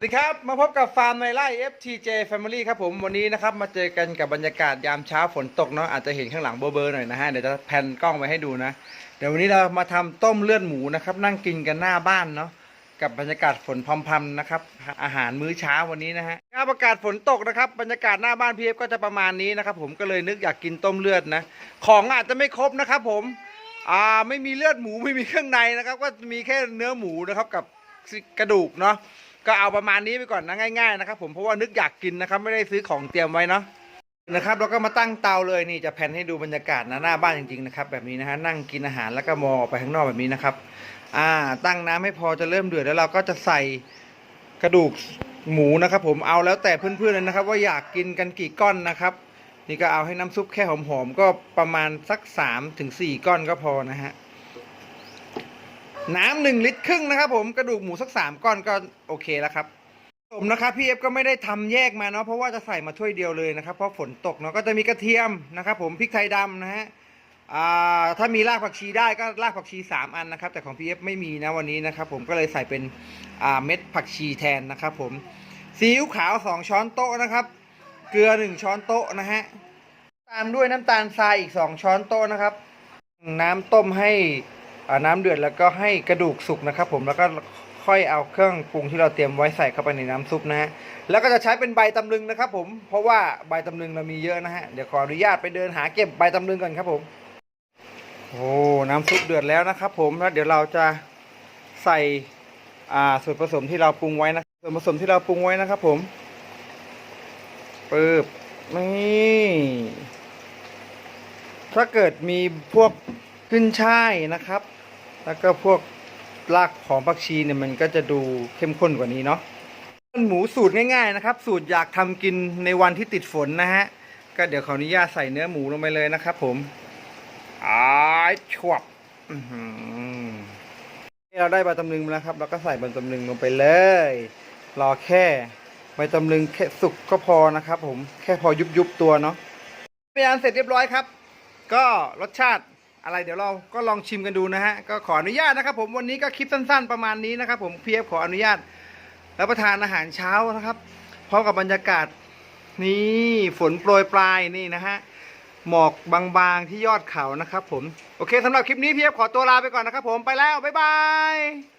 สวัสดีครับ มาพบกับฟาร์มในไร่ FTJ Family ครับผมวันนี้นะครับมาเจอกันกับบรรยากาศยามเช้าฝนตกเนาะอาจจะเห็นข้างหลังเบลอๆหน่อยนะฮะเดี๋ยวจะแพนกล้องไว้ให้ดูนะ เดี๋ยววันนี้เรามาทำต้มเลือดหมูนะครับ นั่งกินกันหน้าบ้านเนาะกับบรรยากาศฝนพรำๆนะครับ อาหารมื้อเช้าวันนี้นะฮะครับอากาศฝนตกนะครับบรรยากาศหน้าบ้านพีเอฟก็จะประมาณนี้นะครับผมก็เลยนึกอยากกินต้มเลือดนะของอาจจะไม่ครบนะครับผมอ่าไม่มีเลือดหมูไม่มีเครื่องในนะครับ ก็มีแค่เนื้อหมูนะครับกับกระดูกเนาะ ก็เอาประมาณนี้ไปก่อนนะง่ายๆนะครับผมเพราะว่านึกอยากกินนะครับไม่ได้ซื้อของเตรียมไว้เนาะนะครับเราก็มาตั้งเตาเลยนี่จะแพนให้ดูบรรยากาศนะหน้าบ้านจริงๆนะครับแบบนี้นะฮะนั่งกินอาหารแล้วก็มองออกไปข้างนอกแบบนี้นะครับ อ่า ตั้งน้ำให้พอจะเริ่มเดือดแล้วเราก็จะใส่กระดูกหมูนะครับ ผมเอาแล้วแต่เพื่อนๆเลยนะครับ ว่าอยากกินกันกี่ก้อนนะครับ นี่ก็เอาให้น้ำซุปแค่หอมๆก็ประมาณสักสามถึงสี่ก้อนก็พอนะฮะ น้ำหนึ่งลิตรครึ่งนะครับผมกระดูกหมูสักสามก้อนก็โอเคแล้วครับผมนะครับพี่เอฟก็ไม่ได้ทำแยกมาเนาะเพราะว่าจะใส่มาถ้วยเดียวเลยนะครับเพราะฝนตกเนาะก็จะมีกระเทียมนะครับผมพริกไทยดำนะฮะอ่าถ้ามีรากผักชีได้ก็รากผักชีสามอันนะครับ แต่ของพี่เอฟไม่มีนะวันนี้นะครับผมก็เลยใส่เป็นอ่าเม็ดผักชีแทนนะครับผมซีอิ๊วขาวสองช้อนโต๊ะนะครับ เกลือหนึ่งช้อนโต๊ะนะฮะตามด้วยน้ำตาลทรายอีกสองช้อนโต๊ะนะครับ น้ำต้มให้ น้ำเดือดแล้วก็ให้กระดูกสุกนะครับ ผมแล้วก็ค่อยเอาเครื่องปรุงที่เราเตรียมไว้ใส่เข้าไปในน้ำซุปนะฮะแล้วก็จะใช้เป็นใบตำลึงนะครับผมเพราะว่าใบตำลึงเรามีเยอะนะฮะเดี๋ยวขออนุญาตไปเดินหาเก็บใบตำลึงก่อนครับผมโอ้น้ำซุปเดือดแล้วนะครับ ผมแล้วเดี๋ยวเราจะใส่อ่าส่วนผสมที่เราปรุงไว้นะส่วนผสมที่เราปรุงไว้นะครับ ผมปึ๊บนี่ถ้าเกิดมีพวกขึ้นช่ายนะครับ แล้วก็พวกรากของผักชีเนี่ยมันก็จะดูเข้มข้นกว่านี้เนาะเป็นหมูสูตรง่ายๆนะครับ สูตรอยากทำกินในวันที่ติดฝนนะฮะ ก็เดี๋ยวขออนุญาตใส่เนื้อหมูลงไปเลยนะครับ ผมอ้าชวบอื้อหือเราได้ใบตำลึงมาแล้วครับเราก็ใส่ใบตำลึงลงไปเลย รอแค่ใบตำลึงแค่สุกก็พอนะครับ ผมแค่พอยุบๆตัวเนาะเป็นอันเสร็จเรียบร้อยครับ ก็รสชาติ อะไรเดี๋ยวเราก็ลองชิมกันดูนะฮะก็ขออนุญาตนะครับ ผมวันนี้ก็คลิปสั้น ๆ ประมาณนี้นะครับ ผมพีเอฟขออนุญาตรับประทานอาหารเช้านะครับพร้อมกับบรรยากาศนี่ฝนโปรยปลายนี่นะฮะหมอกบางๆที่ยอดเขานะครับ ผมโอเคสำหรับคลิปนี้พีเอฟขอตัวลาไปก่อนนะครับ ผมไปแล้วบ๊ายบาย